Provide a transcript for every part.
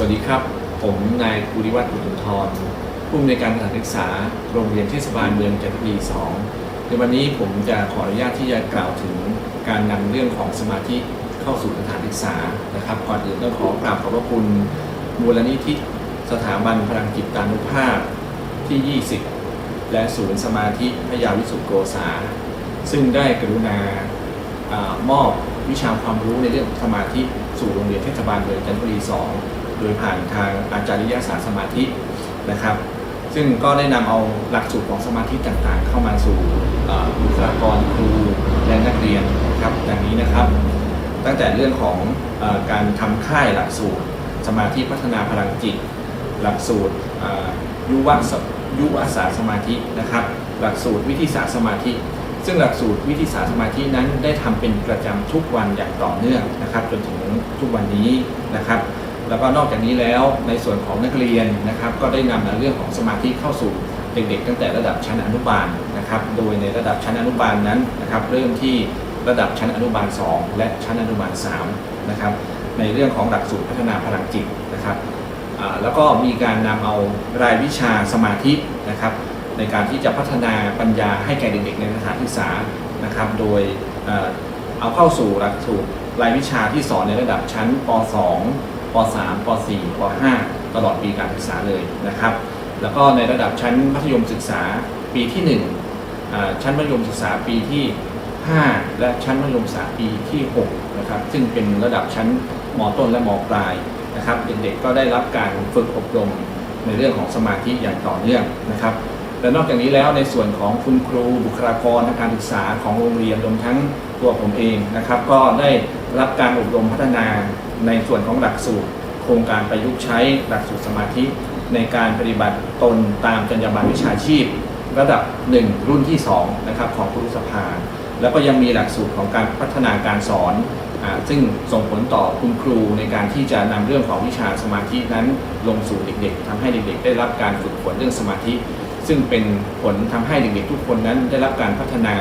สวัสดีครับ ผมนายภูริวัฒน์อุตุทรผู้อำนวยการสถานศึกษาโรงเรียนเทศบาลเมืองจันทบุรี 2 ในวันนี้ผมจะขออนุญาตที่จะกล่าวถึงการนำเรื่องของสมาธิเข้าสู่สถานศึกษานะครับ ก่อนอื่นต้องขอกราบขอบพระคุณมูลนิธิสถาบันพลังจิตตานุภาพที่ 20 และศูนย์สมาธิพยาวิสุทธโกษา ซึ่งได้กรุณาอมอบวิชาความรู้ในเรื่องของสมาธิสู่โรงเรียนเทศบาลเมืองจันทบุรี 2 โดยผ่านทางอาจารย์ยศาสตร์สมาธินะครับ ซึ่งก็ได้นำเอาหลักสูตรของสมาธิต่างๆ เข้ามาสู่บุคลากรครูและนักเรียนนะครับดังนี้นะครับ ตั้งแต่เรื่องของอการทำค่ายหลักสูตร สมาธิพัฒนาพลังจิต หลักสูตรยุวสยุวศาสตร์สมาธินะครับ หลักสูตรวิธีศาสตร์สมาธิซึ่งหลักสูตรวิธีศาสตร์สมาธินั้นได้ทำเป็นประจำทุกวันอย่างต่อเนื่องนะครับ จนถึงทุกวันนี้นะครับ แล้วก็นอกจากนี้แล้วในส่วนของนักเรียนนะครับ ก็ได้นำเรื่องของสมาธิเข้าสู่เด็กๆตั้งแต่ระดับชั้นอนุบาลนะครับ โดยในระดับชั้นอนุบาลนั้นนะครับ เริ่มที่ระดับชั้นอนุบาล 2 และชั้นอนุบาล3นะครับ ในเรื่องของหลักสูตรพัฒนาพลังจิตนะครับแล้วก็มีการนำเอารายวิชาสมาธินะครับ ในการที่จะพัฒนาปัญญาให้แก่เด็กๆในสถานศึกษานะครับ โดยเอ่อเอาเข้าสู่หลักสูตรรายวิชาที่สอนในระดับชั้นป .2 ป .3 ป .4 ป .5 ตลอดปีการศึกษาเลยนะครับ แล้วก็ในระดับชั้นมัธยมศึกษาปีที่ 1 ชั้นมัธยมศึกษาปีที่ 5 และชั้นมัธยมศึกษาปีที่6นะครับซึ่งเป็นระดับชั้นมต้นและมปลายนะครับเด็กๆก็ได้รับการฝึกอบรมในเรื่องของสมาธิอย่างต่อเนื่องนะครับ และนอกจากนี้แล้วในส่วนของคุณครูบุคลากรทางการศึกษาของโรงเรียนรวมทั้งตัวผมเองนะครับ ก็ได้รับการอบรมพัฒนาในส่วนของหลักสูตร โครงการประยุกต์ใช้หลักสูตรสมาธิ ในการปฏิบัติตนตามจรรยาบรรณวิชาชีพ ระดับ 1 รุ่นที่2นะครับของครุสภา แล้วก็ยังมีหลักสูตรของการพัฒนาการสอนอาซึ่งส่งผลต่อคุณครูในการที่จะนำเรื่องของวิชาสมาธินั้นลงสู่เด็กๆทำให้เด็กๆ ได้รับการฝึกฝนเรื่องสมาธิ ซึ่งเป็นผลทำให้เด็กๆทุกคนนั้นได้รับการพัฒนา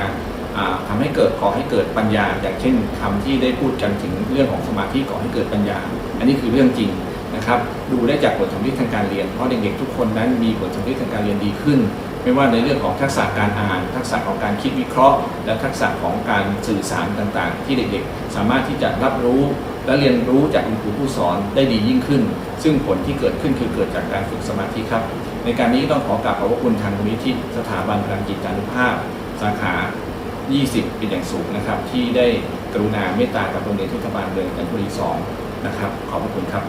ทำาให้เกิดก่อให้เกิดปัญญา อย่างเช่นคำที่ได้พูดกันถึงเรื่องของสมาธิก่อให้เกิดปัญญา อันนี้คือเรื่องจริง นะครับดูได้จากผลสำลิดทางการเรียน เพราะเด็กๆทุกคนนั้นมีผลสำลิดทางการเรียนดีขึ้น ไม่ว่าในเรื่องของทักษะการอ่าน ทักษะของการคิดวิเคราะห์ และทักษะของการสื่อสารต่างๆ ที่เด็กๆ สามารถที่จะรับรู้และเรียนรู้จากคุณครูผู้สอนได้ดียิ่งขึ้น ซึ่งผลที่เกิดขึ้นคือเกิดจากการฝึกสมาธิครับ ในการนี้ต้องขอกราบขอบพระคุณทางมูลนิธิสถาบันพลังจิตานุภาพ สาขา 20 เป็นอย่างสูงนะครับ ที่ได้กรุณาเมตตากับโรงเรียนเทศบาลเมืองจันทบุรี2นะครับ ขอบพระคุณครับ